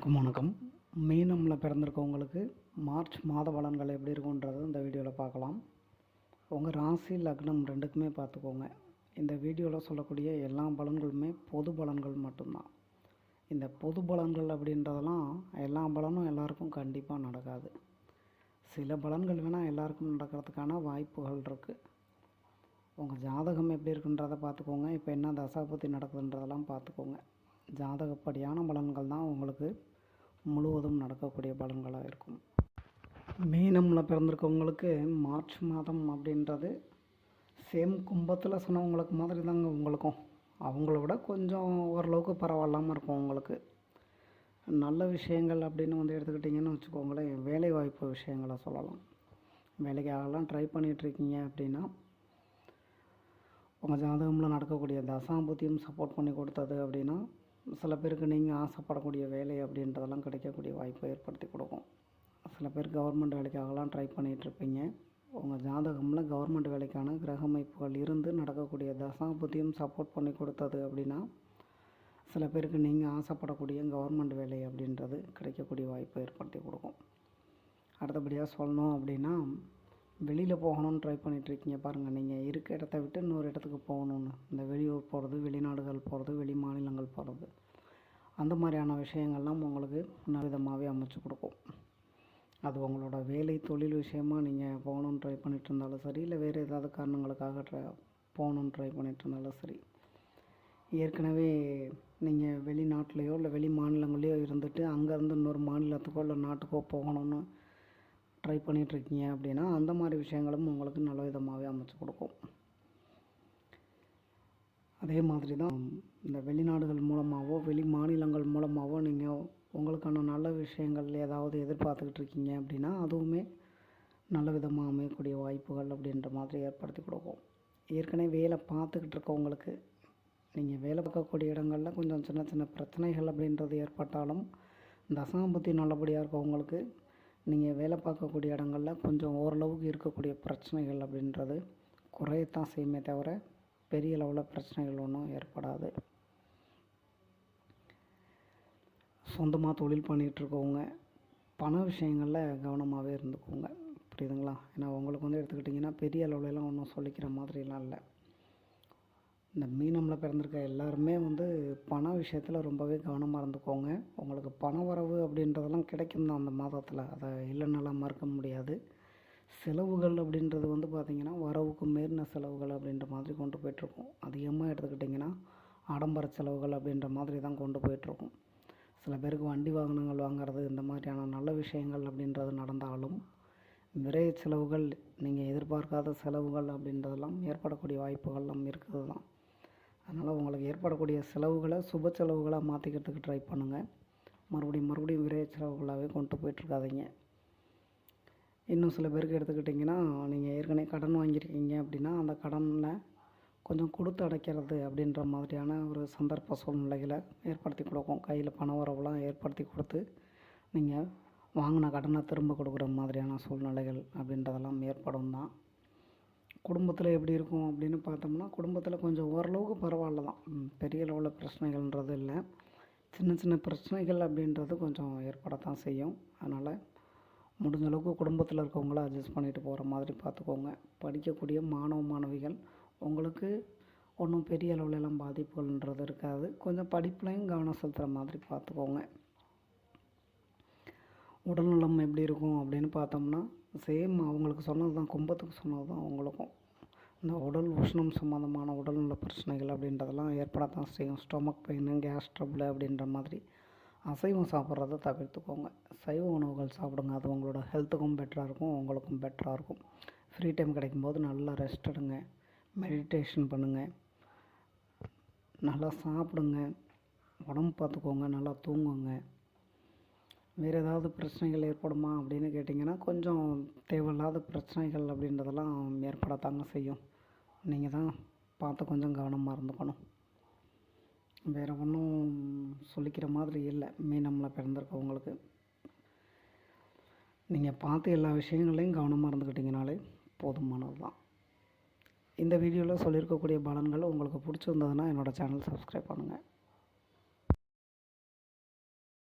எல்லாருக்கும் வணக்கம். மீனமில் பிறந்திருக்கவங்களுக்கு மார்ச் மாத பலன்கள் எப்படி இருக்குன்றது இந்த வீடியோவில் பார்க்கலாம். உங்கள் ராசி லக்னம் ரெண்டுக்குமே பார்த்துக்கோங்க. இந்த வீடியோவில் சொல்லக்கூடிய எல்லா பலன்களுமே பொது பலன்கள் மட்டும்தான். இந்த பொது பலன்கள் அப்படின்றதெல்லாம் எல்லா பலனும் எல்லாருக்கும் கண்டிப்பாக நடக்காது. சில பலன்கள் வேணால் எல்லாருக்கும் நடக்கிறதுக்கான வாய்ப்புகள் இருக்குது உங்கள் ஜாதகம் எப்படி இருக்குன்றதை பார்த்துக்கோங்க. இப்போ என்ன தசாபத்தி நடக்குதுன்றதெல்லாம் பார்த்துக்கோங்க. ஜாதகப்படியான பலன்கள் தான் உங்களுக்கு முழுவதும் நடக்கக்கூடிய பலன்களாக இருக்கும். மீனமில் பிறந்திருக்கவங்களுக்கு மார்ச் மாதம் அப்படின்றது சேம் கும்பத்தில் சொன்னவங்களுக்கு மாதிரி தாங்க உங்களுக்கும். அவங்கள விட கொஞ்சம் ஓரளவுக்கு பரவாயில்லாமல் இருக்கும் உங்களுக்கு. நல்ல விஷயங்கள் அப்படின்னு வந்து எடுத்துக்கிட்டிங்கன்னு வச்சுக்கோங்களேன் வேலை வாய்ப்பு விஷயங்களை சொல்லலாம். வேலைக்காகலாம் ட்ரை பண்ணிகிட்ருக்கீங்க அப்படின்னா உங்கள் ஜாதகமில் நடக்கக்கூடிய தசாம்பத்தியும் சப்போர்ட் பண்ணி கொடுத்தது அப்படின்னா சில பேருக்கு நீங்கள் ஆசைப்படக்கூடிய வேலை அப்படின்றதெல்லாம் கிடைக்கக்கூடிய வாய்ப்பை ஏற்படுத்தி கொடுக்கும். சில பேர் கவர்மெண்ட் வேலைக்காகலாம் ட்ரை பண்ணிகிட்ருப்பீங்க உங்கள் ஜாதகமில் கவர்மெண்ட் வேலைக்கான கிரக அமைப்புகள் இருந்து நடக்கக்கூடிய தசாபுத்தியும் சப்போர்ட் பண்ணி கொடுத்தது அப்படின்னா சில பேருக்கு நீங்கள் ஆசைப்படக்கூடிய கவர்மெண்ட் வேலை அப்படின்றது கிடைக்கக்கூடிய வாய்ப்பை ஏற்படுத்தி கொடுக்கும். அடுத்தபடியாக சொல்லணும் அப்படின்னா வெளியில் போகணும்னு ட்ரை பண்ணிகிட்ருக்கீங்க பாருங்கள் நீங்கள் இருக்க இடத்த விட்டு இன்னொரு இடத்துக்கு போகணுன்னு இந்த வெளியூர் போகிறது வெளிநாடுகள் போகிறது வெளி மாநிலங்கள் போகிறது அந்த மாதிரியான விஷயங்கள்லாம் உங்களுக்கு நல்ல விதமாகவே அமைச்சு கொடுக்கும். அது உங்களோட வேலை தொழில் விஷயமாக நீங்கள் போகணுன்னு ட்ரை பண்ணிட்டு இருந்தாலும் சரி இல்லை வேறு ஏதாவது காரணங்களுக்காக ட்ரை போகணுன்னு ட்ரை பண்ணிட்டு இருந்தாலும் சரி. ஏற்கனவே நீங்கள் வெளிநாட்டிலையோ இல்லை வெளி மாநிலங்களையோ இருந்துட்டு அங்கேருந்து இன்னொரு மாநிலத்துக்கோ இல்லை நாட்டுக்கோ போகணுன்னு ட்ரை பண்ணிகிட்ருக்கீங்க அப்படின்னா அந்த மாதிரி விஷயங்களும் உங்களுக்கு நல்ல விதமாகவே அமைச்சு கொடுக்கும். அதே மாதிரி தான் இந்த வெளிநாடுகள் மூலமாகவோ வெளி மாநிலங்கள் மூலமாகவோ நீங்கள் உங்களுக்கான நல்ல விஷயங்கள் ஏதாவது எதிர்பார்த்துக்கிட்டு இருக்கீங்க அப்படின்னா அதுவுமே நல்ல விதமாக அமையக்கூடிய வாய்ப்புகள் அப்படின்ற மாதிரி ஏற்படுத்தி கொடுக்கும். ஏற்கனவே வேலை பார்த்துக்கிட்டு இருக்கவங்களுக்கு நீங்கள் வேலை பார்க்கக்கூடிய இடங்களில் கொஞ்சம் சின்ன சின்ன பிரச்சனைகள் அப்படின்றது ஏற்பட்டாலும் தசாம்பத்தி நல்லபடியாக இருக்கவங்களுக்கு நீங்கள் வேலை பார்க்கக்கூடிய இடங்களில் கொஞ்சம் ஓரளவுக்கு இருக்கக்கூடிய பிரச்சனைகள் அப்படின்றது குறையத்தான் செய்யுமே தவிர பெரிய அளவில் பிரச்சனைகள் ஒன்றும் ஏற்படாது. சொந்தமாக தொழில் பண்ணிகிட்ருக்கவங்க பண விஷயங்களில் கவனமாகவே இருந்துக்கோங்க. புரியுதுங்களா? ஏன்னா உங்களுக்கு வந்து எடுத்துக்கிட்டிங்கன்னா பெரிய அளவுலலாம் ஒன்றும் சொல்லிக்கிற மாதிரிலாம் இல்லை. இந்த மீனமில் பிறந்திருக்க எல்லாருமே வந்து பண விஷயத்தில் ரொம்பவே கவனமாக இருந்துக்கோங்க. உங்களுக்கு பண வரவு அப்படின்றதெல்லாம் கிடைக்கும் தான் அந்த மாதத்தில். அதை இல்லைன்னாலாம் மறுக்க முடியாது. செலவுகள் அப்படின்றது வந்து பார்த்திங்கன்னா வரவுக்கு மீறின செலவுகள் அப்படின்ற மாதிரி கொண்டு போயிட்டுருக்கும். அதிகமாக எடுத்துக்கிட்டிங்கன்னா ஆடம்பர செலவுகள் அப்படின்ற மாதிரி தான் கொண்டு போயிட்டுருக்கும். சில பேருக்கு வண்டி வாகனங்கள் வாங்குறது இந்த மாதிரியான நல்ல விஷயங்கள் அப்படின்றது நடந்தாலும் விரை செலவுகள் நீங்கள் எதிர்பார்க்காத செலவுகள் அப்படின்றதெல்லாம் ஏற்படக்கூடிய வாய்ப்புகள்லாம் இருக்குது தான். அதனால் உங்களுக்கு ஏற்படக்கூடிய செலவுகளை சுப செலவுகளாக மாற்றிக்கிறதுக்கு ட்ரை பண்ணுங்கள் மறுபடியும் மறுபடியும் விரை செலவுகளாகவே கொண்டு போயிட்டுருக்காதீங்க. இன்னும் சில பேருக்கு எடுத்துக்கிட்டிங்கன்னா நீங்கள் ஏற்கனவே கடன் வாங்கியிருக்கீங்க அப்படின்னா அந்த கடனில் கொஞ்சம் கொடுத்து அடைக்கிறது அப்படின்ற மாதிரியான ஒரு சந்தர்ப்ப சூழ்நிலைகளை ஏற்படுத்தி கொடுக்கும். கையில் பண வரவுலாம் ஏற்படுத்தி கொடுத்து நீங்கள் வாங்கின கடனை திரும்ப கொடுக்குற மாதிரியான சூழ்நிலைகள் அப்படின்றதெல்லாம் ஏற்படும் தான் குடும்பத்தில் எப்படி இருக்கும் அப்படின்னு பார்த்தோம்னா குடும்பத்தில் கொஞ்சம் ஓரளவுக்கு பரவாயில்ல தான். பெரிய அளவில் பிரச்சனைகள்ன்றது இல்லை. சின்ன சின்ன பிரச்சனைகள் அப்படின்றது கொஞ்சம் ஏற்படத்தான் செய்யும். அதனால் முடிஞ்ச அளவுக்கு குடும்பத்தில் இருக்கவங்கள அட்ஜஸ்ட் பண்ணிட்டு போகிற மாதிரி பார்த்துக்கோங்க படிக்கக்கூடிய மாணவ மாணவிகள் உங்களுக்கு ஒன்றும் பெரிய அளவுலலாம் பாதிப்புகள்ன்றது இருக்காது. கொஞ்சம் படிப்புலையும் கவனம் செலுத்துகிற மாதிரி பார்த்துக்கோங்க உடல்நலம் எப்படி இருக்கும்? அப்படின்னு பார்த்தோம்னா சேம் அவங்களுக்கு சொன்னது தான் கும்பத்துக்கு சொன்னது தான் அவங்களுக்கும். இந்த உடல் உஷ்ணம் சம்மந்தமான உடல்நல பிரச்சனைகள் அப்படின்றதெல்லாம் ஏற்படத்தான் செய்யும். ஸ்டொமக் பெயின் கேஸ் ட்ரபிள் அப்படின்ற மாதிரி அசைவம் சாப்பிட்றத தவிர்த்துக்கோங்க. சைவ உணவுகள் சாப்பிடுங்க. அது உங்களோட ஹெல்த்துக்கும் பெட்டராக இருக்கும் உங்களுக்கும் பெட்டராக இருக்கும். ஃப்ரீ டைம் கிடைக்கும்போது நல்லா ரெஸ்ட் எடுங்க. மெடிடேஷன் பண்ணுங்கள் நல்லா சாப்பிடுங்க. உடம்பு பார்த்துக்கோங்க. நல்லா தூங்குங்க. வேறு ஏதாவது பிரச்சனைகள் ஏற்படுமா அப்படின்னு கேட்டிங்கன்னா கொஞ்சம் தேவையில்லாத பிரச்சனைகள் அப்படின்றதெல்லாம் ஏற்படத்தாங்க செய்யும். நீங்கள் தான் பார்த்து கொஞ்சம் கவனமாக இருந்துக்கணும். வேறு ஒன்றும் சொல்லிக்கிற மாதிரி இல்லை. மீனம்ல பிறந்திருக்கவங்களுக்கு. நீங்கள் பார்த்து எல்லா விஷயங்களையும் கவனமாக இருந்துக்கிட்டிங்கனாலே போதுமானது தான். இந்த வீடியோவில் சொல்லியிருக்கக்கூடிய பலன்கள் உங்களுக்கு பிடிச்சிருந்ததுன்னா என்னோடய சேனல் சப்ஸ்கிரைப் பண்ணுங்கள்